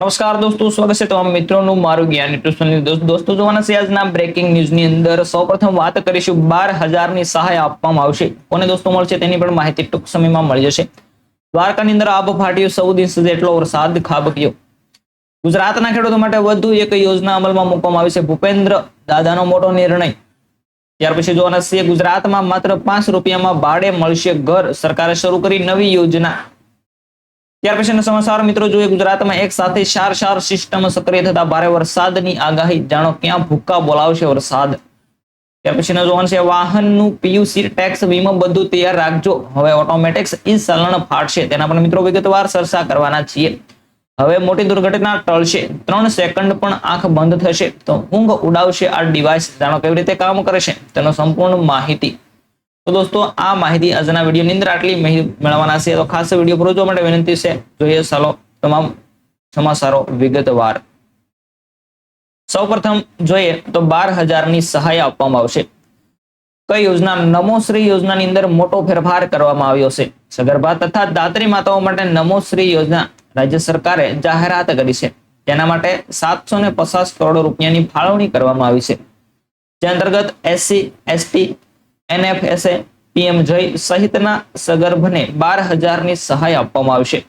નમસ્કાર દોસ્તો, સ્વાગત છે તમામ મિત્રોનું મારું જ્ઞાન ટ્યુશનની દોસ્તો જોવાના છે આજના બ્રેકિંગ ન્યૂઝની અંદર સૌપ્રથમ વાત કરીશું બાર હજારની સહાય આપવામાં આવશે. કોને દોસ્તો મળશે તેની પણ માહિતી ટૂંક સમયમાં મળી જશે. દ્વારકાની અંદર આબ ફાટ્યું, સૌ દિવસ જેટલો વરસાદ ખાબક્યો. ગુજરાતના ખેડૂતો માટે વધુ એક યોજના અમલમાં મૂકવામાં આવી છે. ભૂપેન્દ્ર દાદાનો મોટો નિર્ણય. ત્યાર પછી જોવાના છે ગુજરાતમાં માત્ર પાંચ રૂપિયામાં ભાડે મળશે ઘર. સરકારે શરૂ કરી નવી યોજના. ત્યાર પછીના સમાચાર, મિત્રો, જોઈએ ગુજરાતમાં એક સાથે ચાર ચાર સિસ્ટમ સક્રિય થતા ભારે વરસાદની આગાહી. જાણો ક્યાં ભૂક્કા બોલાવશે વરસાદ? ત્યાર પછીના જોવાનું છે, વાહનનું પીયુસી ટેક્સ વીમો બધું તૈયાર રાખજો. હવે ઓટોમેટિક્સ ઈ સલણ ફાટશે. તેના પણ મિત્રો વિગતવાર ચર્ચા કરવાના છીએ. હવે મોટી દુર્ઘટના ટળશે. ત્રણ સેકન્ડ પણ આંખ બંધ થશે. તો ઊંઘ ઉડાવશે આ ડિવાઇસ જાણો કેવી રીતે કામ કરશે તેનો સંપૂર્ણ માહિતી તો દોસ્તો, આ માહિતી આજના વિડીયોની અંદર આટલી મેળવવાના છે. તો ખાસ વીડિયો પૂરો જોવા માટે વિનંતી છે. જોઈએ ચાલો તમામ સમાચારો વિગતવાર. સૌપ્રથમ જોઈએ તો બાર હજારની સહાય આપવામાં આવશે. કઈ યોજના? નમોશ્રી યોજનાની અંદર મોટો ફેરફાર કરવામાં આવ્યો છે. સગર્ભા તથા દાત્રી માતાઓ માટે નમોશ્રી યોજના રાજ્ય સરકારે જાહેરાત કરી છે. તેના માટે સાતસો ને પચાસ કરોડ રૂપિયાની ફાળવણી કરવામાં આવી છે. જે અંતર્ગત એસસી, એસટી એનએફએસએ પીએમ જય સહિતના સગર્ભને બાર હજારની સહાય આપવામાં આવશે.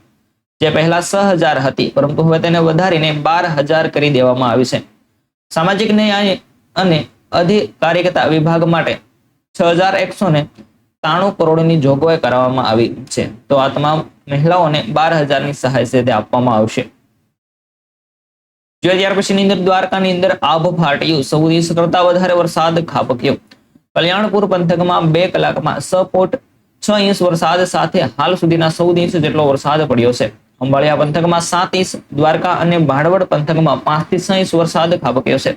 જે પહેલા છ હજાર હતી, પરંતુ હવે તેને વધારીને બાર હજાર કરી દેવામાં આવી છે. સામાજિક ન્યાય અને અધિકારિકતા વિભાગ માટે છ હજાર એકસો ને ત્રાણું કરોડની જોગવાઈ કરવામાં આવી છે. તો આ તમામ મહિલાઓને બાર હજારની સહાય છે તે આપવામાં આવશે. જો ત્યાર પછીની અંદર દ્વારકાની અંદર આભ ફાટ્યું. સૌથી કરતા વધારે વરસાદ ખાબક્યો. કલ્યાણપુર પંથકમાં બે કલાકમાં છ છ ઇંચ વરસાદ સાથે હાલ સુધીના ચૌદ ઇંચ જેટલો વરસાદ પડ્યો છે. અંબાળિયા પંથકમાં સાત ઇંચ, દ્વારકા અને ભાડવડ પંથકમાં પાંચથી છ ઇંચ વરસાદ ખાબક્યો છે.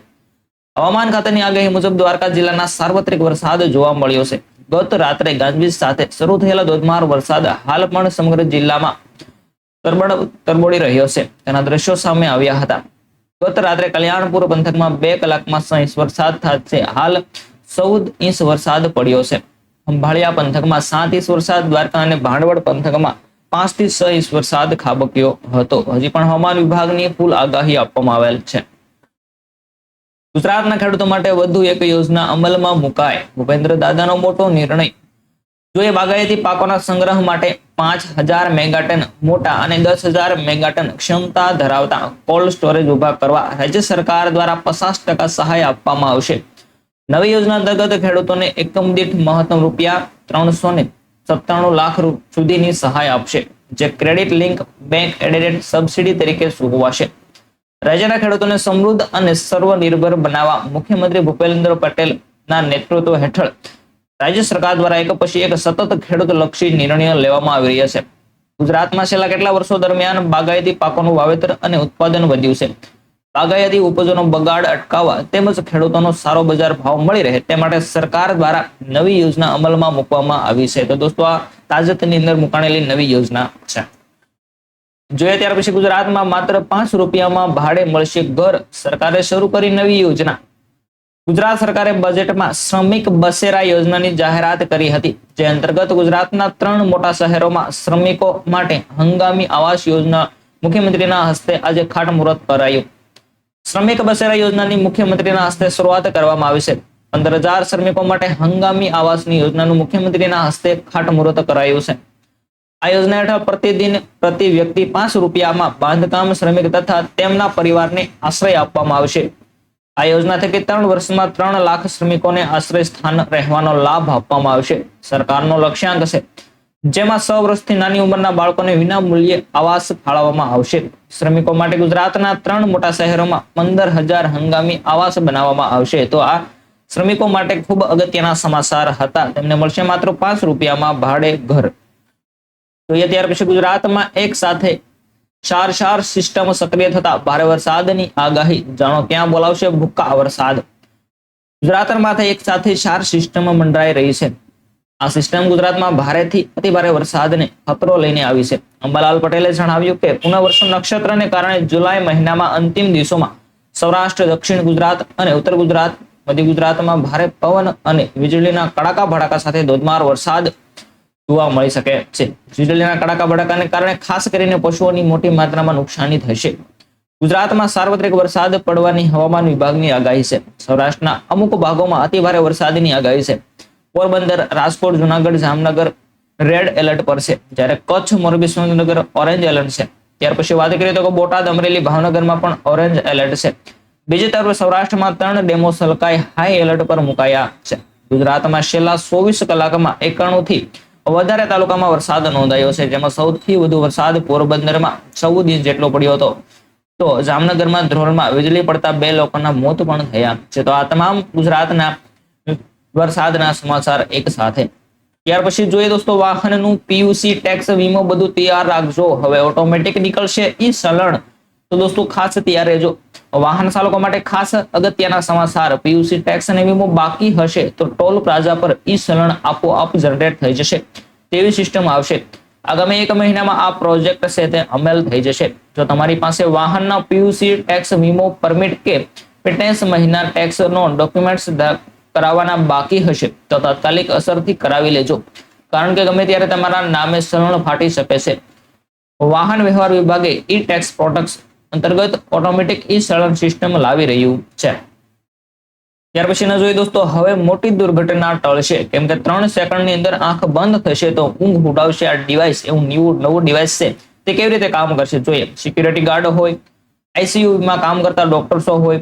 હવામાન ખાતાની આગાહી મુજબ દ્વારકા જિલ્લાના સાર્વત્રિક વરસાદ જોવા મળ્યો છે. ગત રાત્રે ગાજવીજ સાથે શરૂ થયેલા ધોધમાર વરસાદ હાલ પણ સમગ્ર જિલ્લામાં તરબડ તરબોળી રહ્યો છે. તેના દ્રશ્યો સામે આવ્યા હતા. ગત રાત્રે કલ્યાણપુર પંથકમાં બે કલાકમાં છ વરસાદ વરસાદ થશે. હાલ ચૌદ ઇંચ વરસાદ પડ્યો છે. ખંભાળિયા પંથકમાં સાત ઇંચ વરસાદ, દ્વારકા અને ભાંડવડ પંથકમાં પાંચથી છ ઇંચ વરસાદ ખાબક્યો હતો. હજી પણ હવામાન વિભાગની ફૂલ આગાહી આપવામાં આવેલ છે. ગુજરાતના ખેડૂતો માટે વધુ એક યોજના અમલમાં મુકાય. ભૂપેન્દ્ર દાદાનો મોટો નિર્ણય. જોઈએ બાગાયતી પાકોના સંગ્રહ માટે પાંચ હજાર મેગાટન મોટા અને દસ હજાર મેગાટન ક્ષમતા ધરાવતા કોલ્ડ સ્ટોરેજ ઊભા કરવા રાજ્ય સરકાર દ્વારા પચાસ ટકા સહાય આપવામાં આવશે. નવી યોજના અંતર્ગત ખેડૂતોને એકમ દીઠ મહત્તમ રૂપિયા ત્રણસો ને સત્તાણું લાખ સુધીની સહાય આપશે, જે credit link bank ended subsidy તરીકે સુગવાશે. રાજ્યના ખેડૂતોને સમૃદ્ધ અને સર્વનિર્ભર બનાવવા મુખ્યમંત્રી ભૂપેન્દ્ર પટેલના નેતૃત્વ હેઠળ રાજ્ય સરકાર દ્વારા એક પછી એક સતત ખેડૂત લક્ષી નિર્ણયો લેવામાં આવી રહ્યા છે. ગુજરાતમાં છેલ્લા કેટલા વર્ષો દરમિયાન બાગાયતી પાકોનું વાવેતર અને ઉત્પાદન વધ્યું છે? બાગાયતી ઉપજોનો બગાડ અટકાવવા તેમજ ખેડૂતોનો સારો બજાર ભાવ મળી રહે તે માટે સરકાર દ્વારા નવી યોજના અમલમાં મૂકવામાં આવી છે. તો દોસ્તો, આ તાજેતરની અંદર મુકાણેલી નવી યોજના છે. જોઈએ ત્યાર પછી ગુજરાતમાં માત્ર પાંચ રૂપિયામાં ભાડે મળશે ઘર. સરકારે શરૂ કરી નવી યોજના. ગુજરાત સરકારે બજેટમાં શ્રમિક બસેરા યોજનાની જાહેરાત કરી હતી. જે અંતર્ગત ગુજરાતના ત્રણ મોટા શહેરોમાં શ્રમિકો માટે હંગામી આવાસ યોજના મુખ્યમંત્રીના હસ્તે આજે ખાટમુહૂર્ત કરાયું. શ્રમિક બસેરા યોજનાની મુખ્યમંત્રીના હસ્તે શરૂઆત કરવામાં આવી છે. પંદર હજાર શ્રમિકો માટે હંગામી આવાસની યોજનાનું મુખ્યમંત્રીના હસ્તે ખાટમુહૂર્ત કરાયું છે. આ યોજના હેઠળ પ્રતિદિન પ્રતિ વ્યક્તિ પાંચ રૂપિયામાં બાંધકામ શ્રમિક તથા તેમના પરિવારને આશ્રય આપવામાં આવશે. આ યોજના થકી ત્રણ વર્ષમાં ત્રણ લાખ શ્રમિકોને આશ્રય સ્થાન રહેવાનો લાભ આપવામાં આવશે. સરકારનો લક્ષ્યાંક છે જેમાં સો વર્ષથી નાની ઉંમરના બાળકોને વિના મૂલ્યે આવાસ ફાળવવામાં આવશે. શ્રમિકો માટે ગુજરાતના ત્રણ મોટા શહેરોમાં પંદર હજાર હંગામી આવાસ બનાવવામાં આવશે. તો આ શ્રમિકો માટે ખૂબ અગત્યના સમાચાર હતા. તેમને મળશે માત્ર પાંચ રૂપિયામાં ભાડે ઘર. જોઈએ ત્યાર પછી ગુજરાતમાં એક સાથે ચાર ચાર સિસ્ટમ સક્રિય થતા ભારે વરસાદની આગાહી. જાણો ક્યાં બોલાવશે? ભૂક્કા વરસાદ. ગુજરાતમાં એક સાથે ચાર સિસ્ટમ મંડરાઈ રહી છે. આ સિસ્ટમ ગુજરાતમાં ભારેથી અતિ ભારે વરસાદને ખતરો લઈને આવી છે. અંબાલાલ પટેલે જણાવ્યું કે, પુનઃવર્ષ નક્ષત્રને કારણે જુલાઈ મહિનામાં અંતિમ દિવસોમાં સૌરાષ્ટ્ર, દક્ષિણ ગુજરાત અને ઉત્તર ગુજરાત, મધ્ય ગુજરાતમાં ભારે પવન અને વીજળીના કડાકા ભડાકા સાથે ધોધમાર વરસાદ જોવા મળી શકે છે. વીજળીના કડાકા ભડાકાને કારણે ખાસ કરીને પશુઓની મોટી માત્રામાં નુકસાની થશે. ગુજરાતમાં સાર્વત્રિક વરસાદ પડવાની હવામાન વિભાગની આગાહી છે. સૌરાષ્ટ્રના અમુક ભાગોમાં અતિભારે વરસાદની આગાહી છે. પોરબંદર, રાજકોટ, જુનાગઢ, જામનગર રેડ એલર્ટ પર છે. જ્યારે કચ્છ, મોરબી, સુરેન્દ્રનગર ઓરેન્જ એલર્ટ છે. ત્યાર પછી વાત કરીએ તો બોટાદ, અમરેલી, ભાવનગરમાં પણ ઓરેન્જ એલર્ટ છે. બીજી તરફ સૌરાષ્ટ્રમાં ત્રણ ડેમો સલકાઈ હાઈ એલર્ટ પર મુકાયા છે. ગુજરાતમાં છેલ્લા ચોવીસ કલાકમાં એકાણું થી વધારે તાલુકામાં વરસાદ નોંધાયો છે. જેમાં સૌથી વધુ વરસાદ પોરબંદરમાં ચૌદ ઇંચ જેટલો પડ્યો હતો. તો જામનગરમાં ધ્રોલમાં વીજળી પડતા બે લોકોના મોત પણ થયા છે. તો આ તમામ ગુજરાતના વરસાદના સમાચાર એક સાથે. ત્યાર પછી જોઈએ દોસ્તો, વાહનનું પીયુસી ટેક્સ વીમો બધું તૈયાર રાખજો. હવે ઓટોમેટિક નીકળશે ઈ સલણ તો દોસ્તો, ખાસ તૈયાર રહેજો. વાહન ચાલકો માટે ખાસ અગત્યના સમાચાર. પીયુસી ટેક્સ અને વીમો બાકી હશે તો ટોલ પ્લાઝા પર ઈ ચલણ આપોઆપ જનરેટ થઈ જશે. તેવી સિસ્ટમ આવશે. આગામી એક મહિનામાં આ પ્રોજેક્ટ છે તે અમલ થઈ જશે. જો તમારી પાસે વાહનના પીયુસી ટેક્સ વીમો પરમિટ કે ફિટનેસ મહિના ટેક્સનો ડોક્યુમેન્ટ્સ કરાવવાના બાકી હશે. તો તાત્કાલિક અસરથી કરાવી લેજો. કારણ કે ગમે ત્યારે તમારા નામે શરણ ફાટી શકે છે. વાહન વ્યવહાર વિભાગે ઈ ટેક્સ પ્રોડક્ટ્સ અંતર્ગત ઓટોમેટિક ઈ સરળ સિસ્ટમ લાવી રહ્યું છે. ત્યાર પછીના જોઈએ દોસ્તો, હવે મોટી દુર્ઘટના ટળશે. કેમ કે ત્રણ સેકન્ડની અંદર આંખ બંધ થશે તો ઊંઘ ઉડાવશે આ ડિવાઇસ એવું નવું નવું ડિવાઇસ છે. તે કેવી રીતે કામ કરશે? જોઈએ. સિક્યુરિટી ગાર્ડ હોય આઈસીયુમાં કામ કરતા ડોક્ટર્સો હોય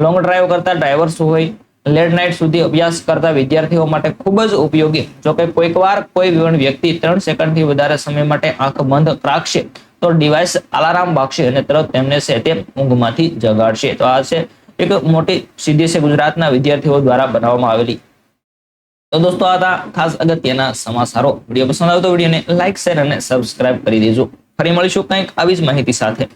લોંગ ડ્રાઈવ કરતા ડ્રાઈવર્સ હોય લેટ નાઇટ સુધી અભ્યાસ કરતા વિદ્યાર્થીઓ માટે ખૂબ જ ઉપયોગી. જો કે કોઈક વાર કોઈ વ્યક્તિ ત્રણ સેકન્ડથી વધારે સમય માટે આંખ બંધ રાખશે, તો ડિવાઇસ અલાર્મ વાગશે અને તરત તેમને છે તે ઊંઘમાંથી જગાડશે. તો આ છે એક મોટી સિદ્ધિ છે ગુજરાતના વિદ્યાર્થીઓ દ્વારા બનાવવામાં આવેલી. તો દોસ્તો, આ હતા ખાસ અગત્યના સમાચારો. વીડિયો પસંદ આવ્યો તો વિડીયોને લાઇક શેર અને સબસ્ક્રાઇબ કરી દેજો. ફરી મળીશું કંઈક આવી જ માહિતી સાથે.